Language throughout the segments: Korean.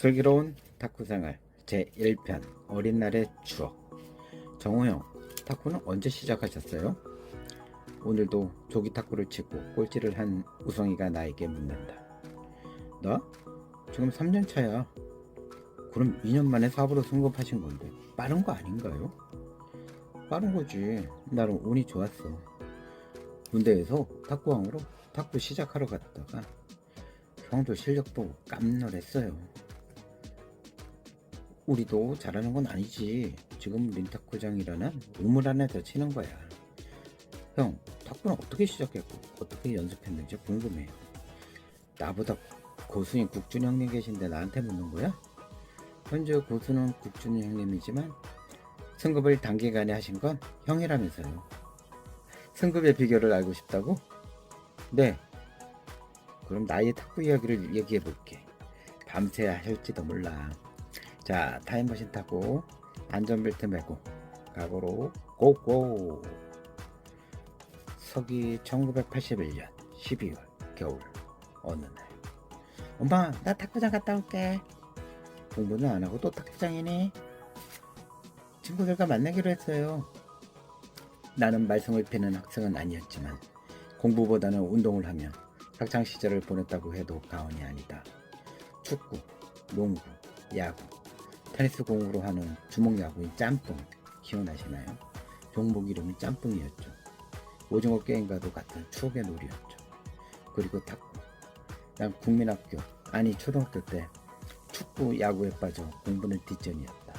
슬기로운 탁구생활 제1편 어린 날의 추억 정호영 탁구는 언제 시작하셨어요? 오늘도 조기 탁구를 치고 꼴찌를 한 우성이가 나에게 묻는다. 나? 지금 3년 차야. 그럼 2년 만에 사부로 승급하신 건데 빠른 거 아닌가요? 빠른 거지. 나는 운이 좋았어. 군대에서 탁구왕으로 탁구 시작하러 갔다가 형도 실력도 깜놀했어요. 우리도 잘하는 건 아니지. 지금 린탁구장이라는 우물 안에서 치는 거야. 형, 탁구는 어떻게 시작했고 어떻게 연습했는지 궁금해요. 나보다 고수인 국준 형님 계신데 나한테 묻는 거야? 현재 고수는 국준 형님이지만 승급을 단기간에 하신 건 형이라면서요. 승급의 비결을 알고 싶다고? 네. 그럼 나의 탁구 이야기를 얘기해 볼게. 밤새야 할지도 몰라. 자, 타임머신 타고 안전벨트 매고 각오로 고고. 서기 1981년 12월 겨울 어느 날. 엄마, 나 탁구장 갔다 올게. 공부는 안 하고 또 탁구장이니? 친구들과 만나기로 했어요. 나는 말썽을 피는 학생은 아니었지만 공부보다는 운동을 하며 학창 시절을 보냈다고 해도 과언이 아니다. 축구, 농구, 야구, 테니스 공으로 하는 주먹 야구인 짬뽕 기억나시나요? 종목 이름이 짬뽕이었죠. 오징어 게임과도 같은 추억의 놀이였죠. 그리고 탁구. 난 국민학교 아니 초등학교 때 축구, 야구에 빠져 공부는 뒷전이었다.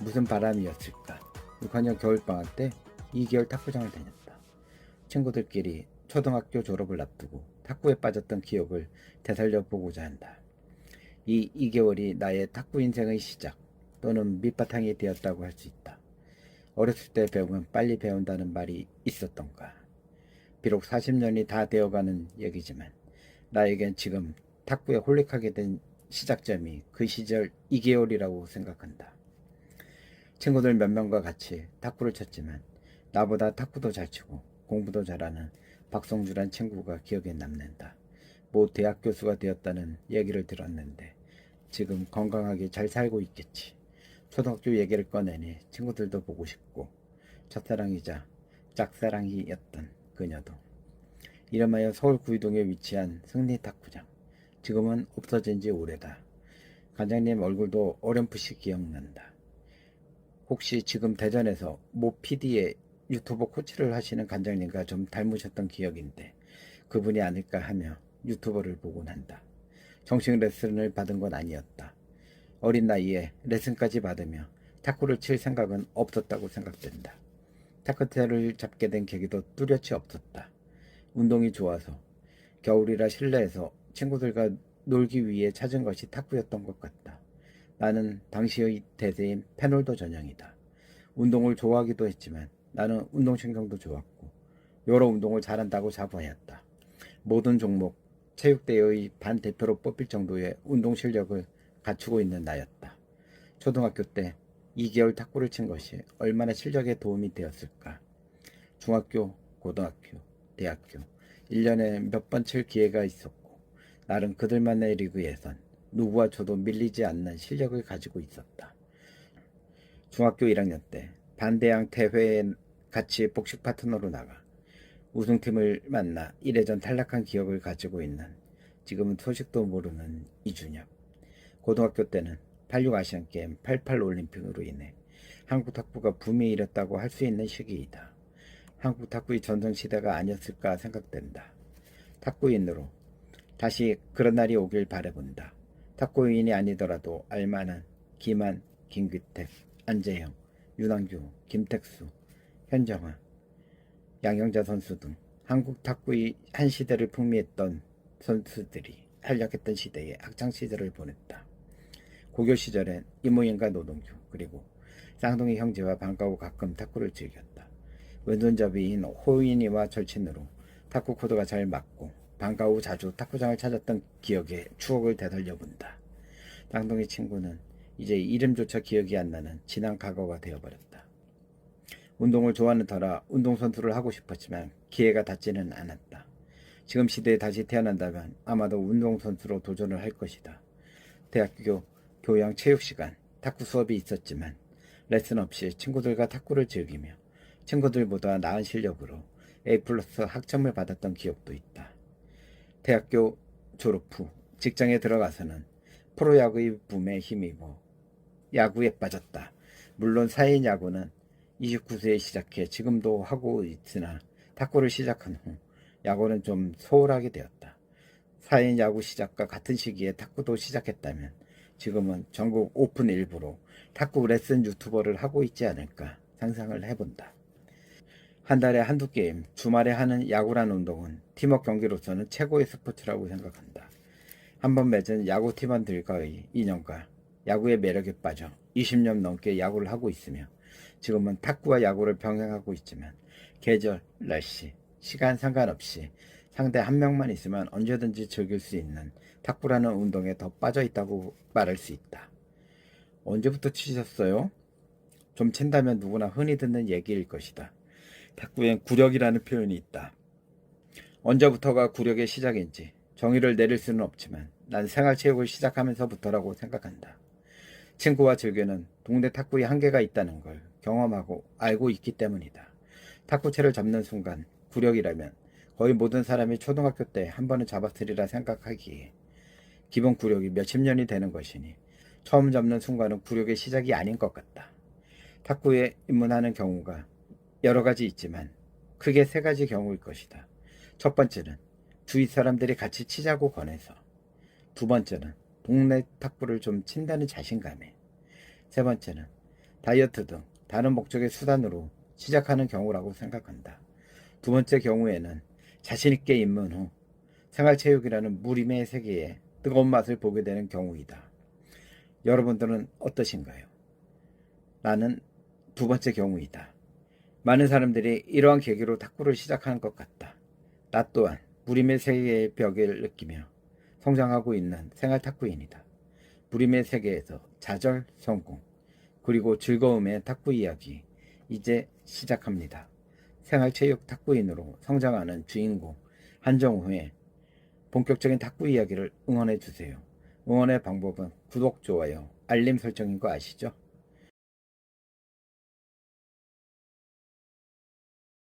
무슨 바람이었을까? 6학년 겨울방학 때 2개월 탁구장을 다녔다. 친구들끼리 초등학교 졸업을 앞두고 탁구에 빠졌던 기억을 되살려 보고자 한다. 이 2개월이 나의 탁구 인생의 시작 또는 밑바탕이 되었다고 할 수 있다. 어렸을 때 배우면 빨리 배운다는 말이 있었던가. 비록 40년이 다 되어가는 얘기지만 나에겐 지금 탁구에 홀릭하게 된 시작점이 그 시절 2개월이라고 생각한다. 친구들 몇 명과 같이 탁구를 쳤지만 나보다 탁구도 잘 치고 공부도 잘하는 박성주란 친구가 기억에 남는다. 모 대학 교수가 되었다는 얘기를 들었는데 지금 건강하게 잘 살고 있겠지. 초등학교 얘기를 꺼내니 친구들도 보고 싶고 첫사랑이자 짝사랑이었던 그녀도 이름하여 서울 구이동에 위치한 승리 탁구장 지금은 없어진 지 오래다. 관장님 얼굴도 어렴풋이 기억난다. 혹시 지금 대전에서 모 PD의 유튜버 코치를 하시는 관장님과 좀 닮으셨던 기억인데 그분이 아닐까 하며 유튜버를 보곤 한다. 정식 레슨을 받은 건 아니었다. 어린 나이에 레슨까지 받으며 탁구를 칠 생각은 없었다고 생각된다. 탁구대를 잡게 된 계기도 뚜렷이 없었다. 운동이 좋아서 겨울이라 실내에서 친구들과 놀기 위해 찾은 것이 탁구였던 것 같다. 나는 당시의 대세인 페놀도 전형이다. 운동을 좋아하기도 했지만 나는 운동신경도 좋았고 여러 운동을 잘한다고 자부하였다. 모든 종목 체육대회의 반 대표로 뽑힐 정도의 운동 실력을 갖추고 있는 나였다. 초등학교 때 2개월 탁구를 친 것이 얼마나 실력에 도움이 되었을까. 중학교, 고등학교, 대학교 1년에 몇 번 칠 기회가 있었고 나는 그들만의 리그에선 누구와 줘도 밀리지 않는 실력을 가지고 있었다. 중학교 1학년 때 반대항 대회에 같이 복식 파트너로 나가 우승팀을 만나 1회전 탈락한 기억을 가지고 있는 지금은 소식도 모르는 이준혁. 고등학교 때는 86 아시안게임 88 올림픽으로 인해 한국 탁구가 붐이 일었다고 할 수 있는 시기이다. 한국 탁구의 전성시대가 아니었을까 생각된다. 탁구인으로 다시 그런 날이 오길 바라본다. 탁구인이 아니더라도 알만한 김한, 김규택, 안재영, 윤왕규, 김택수, 현정아, 양영자 선수 등 한국 탁구의 한 시대를 풍미했던 선수들이 활약했던 시대에 학창 시절을 보냈다. 고교 시절엔 이모인과 노동규 그리고 쌍둥이 형제와 방과후 가끔 탁구를 즐겼다. 왼손잡이인 호인이와 절친으로 탁구 코드가 잘 맞고 방과후 자주 탁구장을 찾았던 기억에 추억을 되살려 본다. 쌍둥이 친구는 이제 이름조차 기억이 안 나는 지난 과거가 되어버렸다. 운동을 좋아하는 터라 운동선수를 하고 싶었지만 기회가 닿지는 않았다. 지금 시대에 다시 태어난다면 아마도 운동선수로 도전을 할 것이다. 대학교 교양 체육 시간, 탁구 수업이 있었지만 레슨 없이 친구들과 탁구를 즐기며 친구들보다 나은 실력으로 A 플러스 학점을 받았던 기억도 있다. 대학교 졸업 후 직장에 들어가서는 프로야구의 붐에 힘입어 야구에 빠졌다. 물론 사인 야구는 29세에 시작해 지금도 하고 있으나 탁구를 시작한 후 야구는 좀 소홀하게 되었다. 사인 야구 시작과 같은 시기에 탁구도 시작했다면 지금은 전국 오픈 일부로 탁구 레슨 유튜버를 하고 있지 않을까 상상을 해본다. 한 달에 한두 게임, 주말에 하는 야구란 운동은 팀워크 경기로서는 최고의 스포츠라고 생각한다. 한 번 맺은 야구 팀원들과의 인연과 야구의 매력에 빠져 20년 넘게 야구를 하고 있으며 지금은 탁구와 야구를 병행하고 있지만 계절, 날씨, 시간 상관없이 상대 한 명만 있으면 언제든지 즐길 수 있는 탁구라는 운동에 더 빠져 있다고 말할 수 있다. 언제부터 치셨어요? 좀 친다면 누구나 흔히 듣는 얘기일 것이다. 탁구엔 구력이라는 표현이 있다. 언제부터가 구력의 시작인지 정의를 내릴 수는 없지만 난 생활체육을 시작하면서부터라고 생각한다. 친구와 즐기는 동네 탁구의 한계가 있다는 걸 경험하고 알고 있기 때문이다. 탁구채를 잡는 순간 구력이라면 거의 모든 사람이 초등학교 때 한 번은 잡았으리라 생각하기에 기본 구력이 몇십 년이 되는 것이니 처음 잡는 순간은 구력의 시작이 아닌 것 같다. 탁구에 입문하는 경우가 여러 가지 있지만 크게 세 가지 경우일 것이다. 첫 번째는 주위 사람들이 같이 치자고 권해서 두 번째는 동네 탁구를 좀 친다는 자신감에 세 번째는 다이어트 등 다른 목적의 수단으로 시작하는 경우라고 생각한다. 두 번째 경우에는 자신있게 입문 후 생활체육이라는 무림의 세계에 뜨거운 맛을 보게 되는 경우이다. 여러분들은 어떠신가요? 나는 두 번째 경우이다. 많은 사람들이 이러한 계기로 탁구를 시작하는 것 같다. 나 또한 무림의 세계의 벽을 느끼며 성장하고 있는 생활 탁구인이다. 무림의 세계에서 좌절, 성공, 그리고 즐거움의 탁구 이야기 이제 시작합니다. 생활체육 탁구인으로 성장하는 주인공 한정우의 본격적인 탁구 이야기를 응원해 주세요. 응원의 방법은 구독, 좋아요, 알림 설정인 거 아시죠?